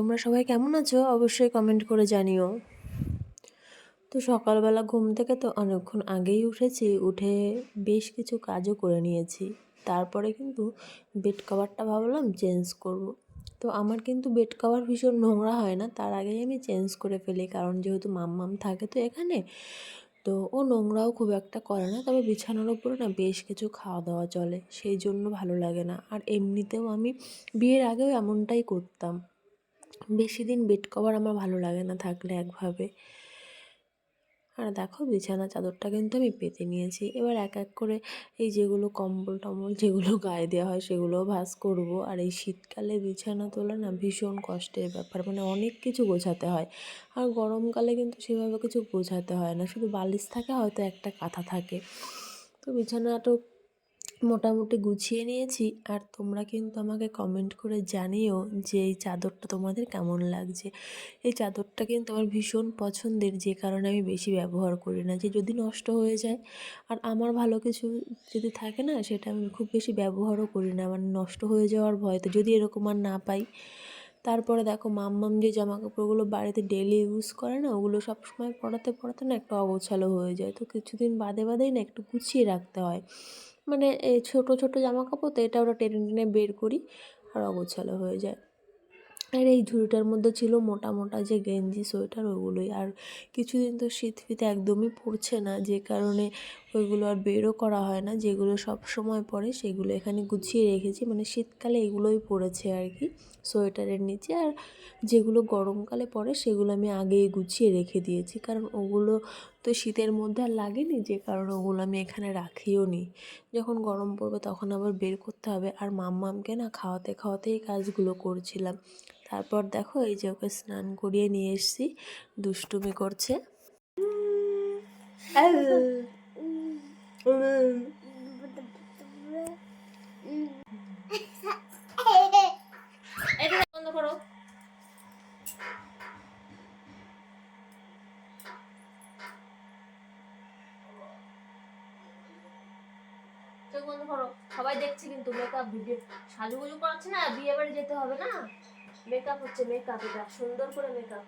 তোমরা সবাই কেমন আছো? অবশ্যই কমেন্ট করে জানিও। তো সকালবেলা ঘুম থেকে তো অনেকক্ষণ আগেই উঠেছি, উঠে বেশ কিছু কাজও করে নিয়েছি। তারপরে কিন্তু বেড কভারটা ভাবলাম চেঞ্জ করব। তো আমার কিন্তু বেড কভার ভীষণ নোংরা হয় না, তার আগেই আমি চেঞ্জ করে ফেলি, কারণ যেহেতু মাম্মাম থাকে তো এখানে, তো ও নোংরাও খুব একটা করে না, তবে বিছানার উপরে না বেশ কিছু খাওয়া দাওয়া চলে, সেই জন্য ভালো লাগে না। আর এমনিতেও আমি বিয়ের আগেও এমনটাই করতাম। বেশি দিন বেড কভার আমার ভালো লাগে না থাকলে একভাবে। আর দেখো বিছানা চাদরটা কিন্তু আমি পেতে নিয়েছি। এবার এক এক করে এই যেগুলো কম্বল টম্বল যেগুলো গায়ে দেওয়া হয় সেগুলোও ভাস করব। আর এই শীতকালে বিছানা তোলা না ভীষণ কষ্টের ব্যাপার মানে অনেক কিছু গোছাতে হয়। আর গরমকালে কিন্তু সেভাবে কিছু গোছাতে হয় না, শুধু বালিশ থাকে হয়তো একটা কাঁথা থাকে। তো বিছানাটা মোটামুটি গুছিয়ে নিয়েছি। আর তোমরা কিন্তু আমাকে কমেন্ট করে জানিও যে এই চাদরটা তোমাদের কেমন লাগছে। এই চাদরটা কিন্তু আমার ভীষণ পছন্দের, যে কারণে আমি বেশি ব্যবহার করি না, যে যদি নষ্ট হয়ে যায়। আর আমার ভালো কিছু যদি থাকে না, সেটা আমি খুব বেশি ব্যবহারও করি না। মানে নষ্ট হয়ে যাওয়ার ভয়তে যদি এরকম আর না পাই। তারপরে দেখো মাম্মাম যে জামা কাপড়গুলো বাড়িতে ডেলি ইউজ করে না, ওগুলো সবসময় পড়াতে পরাতে না একটু অগোছালো হয়ে যায়। তো কিছুদিন বাদে, বাদেই না একটু গুছিয়ে রাখতে হয়। মানে এই ছোটো ছোটো জামা কাপড় তো এটা ওরা টেনে টেনে বের করি আর অগোছালো হয়ে যায়। আর এই ঝুড়িটার মধ্যে ছিল মোটা মোটা যে গেঞ্জি, সোয়েটার ওগুলোই। আর কিছুদিন তো শীত ফিতে একদমই পড়ছে না, যে কারণে ওইগুলো আর বেরও করা হয় না। যেগুলো সব সময় পরে সেগুলো এখানে গুছিয়ে রেখেছি। মানে শীতকালে এগুলোই পড়েছে আর কি, সোয়েটারের নিচে। আর যেগুলো গরমকালে পরে সেগুলো আমি আগেই গুছিয়ে রেখে দিয়েছি। কারণ ওগুলো তো শীতের মধ্যে আর লাগেনি, যে কারণে ওগুলো আমি এখানে রাখিও নি। যখন গরম পড়বে তখন আবার বের করতে হবে। আর মাম্মামকে না খাওয়াতে খাওয়াতেই কাজগুলো করছিলাম। তারপর দেখো এই যে ওকে স্নান করিয়ে নিয়ে এসেছি। দুষ্টুমি করছে। চোখ বন্ধ করো সবাই দেখছে কিন্তু মেকআপ ভিডিও সাজুগুজু করাচ্ছে না, বিয়ে বাড়ি যেতে হবে না। মেকআপ হচ্ছে মেকআপ এটা সুন্দর করে মেকআপ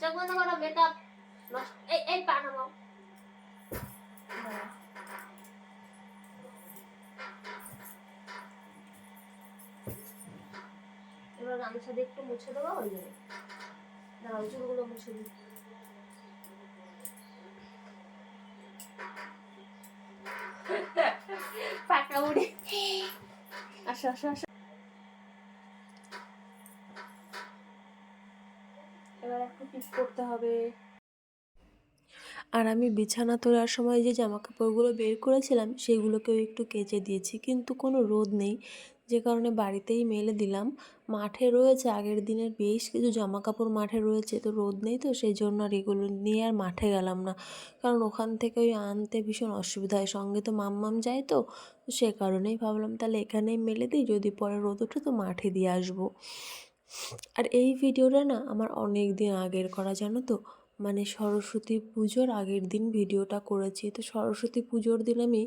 চোখ বন্ধ করো মেকআপ এই এই পা নামাও। এবার গামছা দিয়ে একটু মুছে দেবো, হয়ে যাবে। দাঁড়াও চুলগুলো মুছে দিই। এবার একটু করতে হবে। আর আমি বিছানা তোলার সময় যে জামা কাপড়গুলো বের করেছিলাম, সেগুলোকেও একটু কেচে দিয়েছি, কিন্তু কোনো রোদ নেই। যে কারণে বাড়িতেই মেলে দিলাম। মাঠে রয়েছে, আগের দিনের বেশ কিছু জামা কাপড় মাঠে রয়েছে, তো রোদ নেই তো সেই জন্য আর এগুলো নিয়ে আর মাঠে গেলাম না। কারণ ওখান থেকে ওই আনতে ভীষণ অসুবিধা হয়, সঙ্গে তো মাম্মাম যায় তো সে কারণেই ভাবলাম তাহলে এখানেই মেলে দিই, যদি পরে রোদ ওঠে তো মাঠে দিয়ে আসব। আর এই ভিডিওটা না আমার অনেক দিন আগের করা, জানো তো? মানে সরস্বতী পুজোর আগের দিন ভিডিওটা করেছি। তো সরস্বতী পুজোর দিন আমি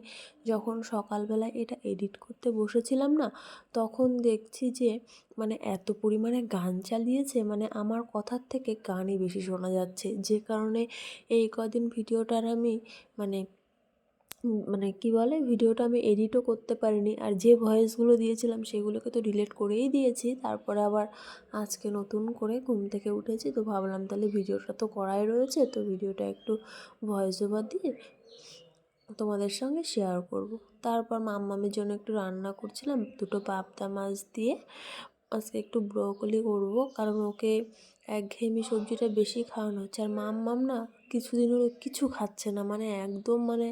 যখন সকালবেলা এটা এডিট করতে বসেছিলাম না, তখন দেখছি যে মানে এত পরিমাণে গান চালিয়েছে মানে আমার কথার থেকে গানই বেশি শোনা যাচ্ছে। যে কারণে এই কদিন ভিডিওটার আমি মানে মানে কি বলে, ভিডিওটা আমি এডিটও করতে পারিনি। আর যে ভয়েসগুলো দিয়েছিলাম, সেগুলোকে তো ডিলিট করেই দিয়েছি। তারপরে আবার আজকে নতুন করে ঘুম থেকে উঠেছি, তো ভাবলাম তাহলে ভিডিওটা তো করাই রয়েছে, তো ভিডিওটা একটু ভয়েস ওভার দিয়ে তোমাদের সঙ্গে শেয়ার করব। তারপর মাম্মামের জন্য একটু রান্না করছিলাম, দুটো পাবদা মাছ দিয়ে। আজকে একটু ব্রোকলি করব, কারণ ওকে একঘেয়েমি সবজিটা বেশি খাওয়ানো হচ্ছে। আর মাম্মাম না কিছুদিন হলো কিছু খাচ্ছে না। মানে একদম মানে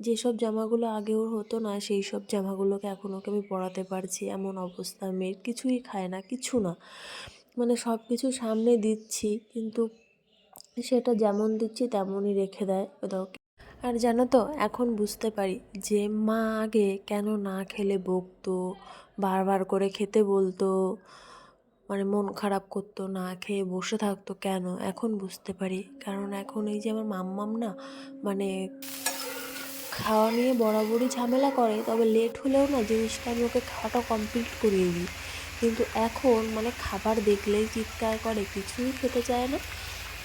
যেসব জামাগুলো আগে ওর হতো না, সেই সব জামাগুলোকে এখন ওকে আমি পরাতে পারছি। এমন অবস্থা, মেয়ের কিছুই খায় না, কিছু না। মানে সব কিছু সামনে দিচ্ছি, কিন্তু সেটা যেমন দিচ্ছি তেমনই রেখে দেয় ওদেরকে। আর জানো তো, এখন বুঝতে পারি যে মা আগে কেন না খেলে বকতো, বারবার করে খেতে বলতো। মানে মন খারাপ করতো না, খেয়ে বসে থাকতো কেন? এখন বুঝতে পারি। কারণ এখন এই যে আমার মাম্মাম না মানে খাওয়া নিয়ে বরাবরই ঝামেলা করে, তবে লেট হলেও না জিনিসটা আমি ওকে খাওয়াটা কমপ্লিট করিয়ে দিই। কিন্তু এখন মানে খাবার দেখলেই চিৎকার করে, কিছুই খেতে চায় না।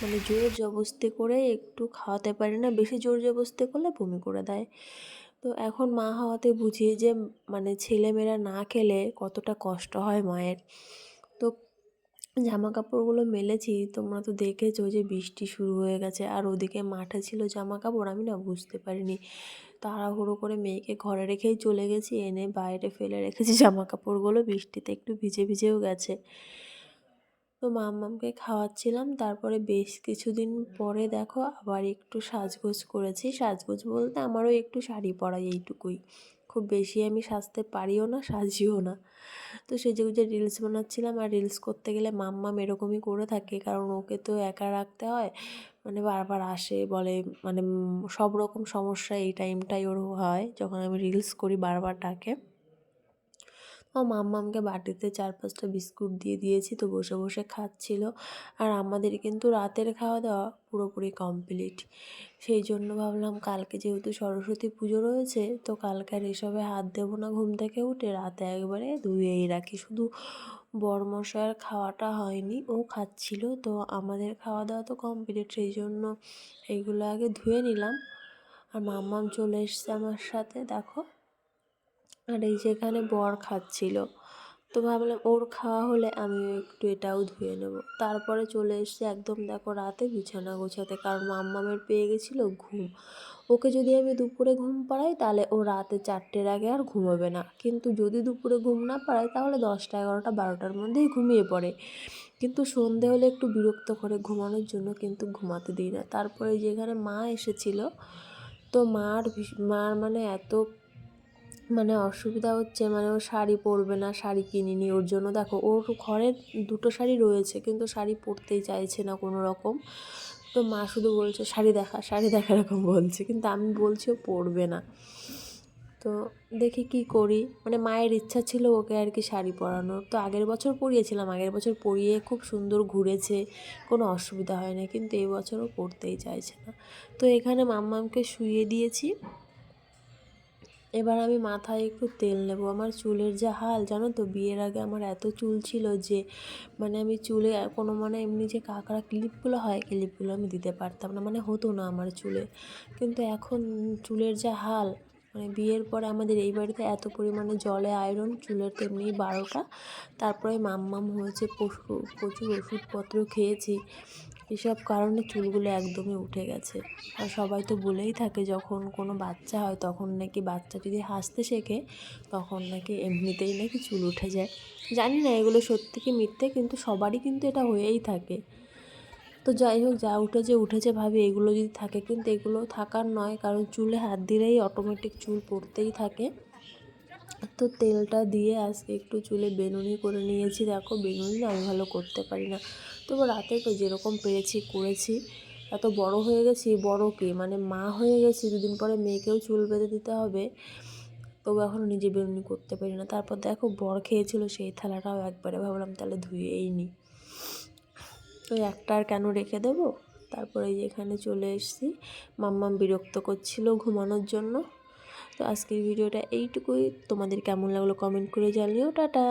মানে জোর জবস্তি করে একটু খাওয়াতে পারি না, বেশি জোর জবস্তি করলে বমি করে দেয়। তো এখন মা হওয়াতে বুঝি যে মানে ছেলেমেয়েরা না খেলে কতটা কষ্ট হয় মায়ের। তো জামা কাপড়গুলো মেলেছি, তোমরা তো দেখেছ যে বৃষ্টি শুরু হয়ে গেছে। আর ওদিকে মাঠে ছিল জামা কাপড় আমি না বুঝতে পারিনি। তাড়াহুড়ো করে মেয়েকে ঘরে রেখেই চলে গেছি, এনে বাইরে ফেলে রেখেছি জামা কাপড়গুলো বৃষ্টিতে একটু ভিজে ভিজেও গেছে। তো মাম্মামকে খাওয়াচ্ছিলাম, তারপরে বেশ কিছুদিন পরে দেখো আবার একটু সাজগোজ করেছি। সাজগোজ বলতে আমারও একটু শাড়ি পরা এইটুকুই। খুব বেশি আমি সাজতে পারিও না, সাজিও না। তো সেজে গুজে রিলস বানাচ্ছিলাম, আর রিলস করতে গেলে মাম্মাম এরকমই করে থাকে, কারণ ওকে তো একা রাখতে হয়। মানে বারবার আসে, বলে মানে সব রকম সমস্যা এই টাইমটাই ওর হয়, যখন আমি রিলস করি বারবার ডাকে। ও মাম্মামকে বাটিতে চার পাঁচটা বিস্কুট দিয়ে দিয়েছি, তো বসে বসে খাচ্ছিল। আর আমাদের কিন্তু রাতের খাওয়া দাওয়া পুরোপুরি কমপ্লিট সেই জন্য ভাবলাম কালকে যেহেতু সরস্বতী পুজো রয়েছে, তো কালকে আর এসবে হাত দেবো না ঘুম থেকে উঠে, রাতে একবারে ধুয়েই রাখি। শুধু বরমশার খাওয়াটা হয়নি, ও খাচ্ছিল, তো আমাদের খাওয়া দাওয়া তো কমপ্লিট সেই জন্য এইগুলো আগে ধুয়ে নিলাম। আর মাম্মাম চলে এসছে আমার সাথে, দেখো। আর এই যেখানে বর খাচ্ছিল। তো ভাবলাম ওর খাওয়া হলে আমি একটু এটাও ধুয়ে নেব। তারপরে চলে এসছে একদম দেখো রাতে বিছানা গোছাতে, কারণ মাম্মামের পেয়ে গেছিল ঘুম। ওকে যদি আমি দুপুরে ঘুম পাড়াই, তাহলে ও রাতে চারটের আগে আর ঘুমোবে না। কিন্তু যদি দুপুরে ঘুম না পাড়াই তাহলে দশটা, এগারোটা, বারোটার মধ্যেই ঘুমিয়ে পড়ে। কিন্তু সন্ধে হলে একটু বিরক্ত করে ঘুমানোর জন্য কিন্তু ঘুমাতে দিই না। তারপরে যেখানে মা এসেছিল, তো মার মার মানে এত মানে অসুবিধা হচ্ছে মানে ও শাড়ি পরবে না, শাড়ি কিনিনি। ওর জন্য দেখো, ওর ঘরে দুটো শাড়ি রয়েছে, কিন্তু শাড়ি পরতেই চাইছে না কোনো রকম। তো মা শুধু বলছে, শাড়ি দেখা শাড়ি দেখা এরকম বলছে। কিন্তু আমি বলছি, ও পরবে না। তো দেখি কি করি। মানে মায়ের ইচ্ছা ছিল ওকে আর কি শাড়ি পরানোর। তো আগের বছর পরিয়েছিলাম। আগের বছর পরিয়ে খুব সুন্দর ঘুরেছে, কোনো অসুবিধা হয় না কিন্তু এই বছরও পরতেই চাইছে না। তো এখানে মাম্মামকে শুয়ে দিয়েছি। এবার আমি মাথায় একটু তেল নেব। আমার চুলের যা হাল, জানো তো, বিয়ের আগে আমার এত চুল ছিল যে মানে আমি চুলে কোনো মানে এমনি যে কাঁকড়া ক্লিপগুলো হয়, ক্লিপগুলো আমি দিতে পারতাম না। মানে হতো না আমার চুলে। কিন্তু এখন চুলের যা হাল মানে বিয়ের পরে আমাদের এই বাড়িতে এত পরিমাণে জলে আয়রন, চুলের তেমনি বারোটা। তারপরে মাম্মাম হয়েছে, পশু, প্রচুর ওষুধপত্র খেয়েছি। এসব কারণে চুলগুলো একদমই উঠে গেছে। আর সবাই তো বলেই থাকে, যখন কোনো বাচ্চা হয় তখন নাকি বাচ্চা যদি হাসতে শেখে, তখন নাকি এমনিতেই নাকি চুল উঠে যায়। জানি না, এগুলো সত্যি কি মিথ্যে, কিন্তু সবারই কিন্তু এটা হয়েই থাকে। তো যাই হোক, যা উঠেছে উঠেছে ভাবি এগুলো যদি থাকে, কিন্তু এগুলো থাকার নয়, কারণ চুলে হাত দিলেই অটোমেটিক চুল পড়তেই থাকে। তো তেলটা দিয়ে আজকে একটু চুলে বেনুনি করে নিয়েছি। দেখো বেনুনি আমি ভালো করতে পারি না। তবু রাতে তো যেরকম পেরেছি, করেছি। এত বড় হয়ে গেছি বড় কি? মানে মা হয়ে গেছি, দুদিন পরে মেয়েকেও চুল বেঁধে দিতে হবে। তবু এখনও নিজে বেরুনি করতে পারি না। তারপর দেখো বর খেয়েছিল, সেই থালাটাও একবারে ভাবলাম তাহলে ধুয়েই নি। তো একটা আর কেন রেখে দেবো? তারপরে এখানে চলে এসেছি। মাম্মাম বিরক্ত করছিল ঘুমানোর জন্য। তো আজকের ভিডিওটা এইটুকুই। তোমাদের কেমন লাগল কমেন্ট করে জানিও। টাটা।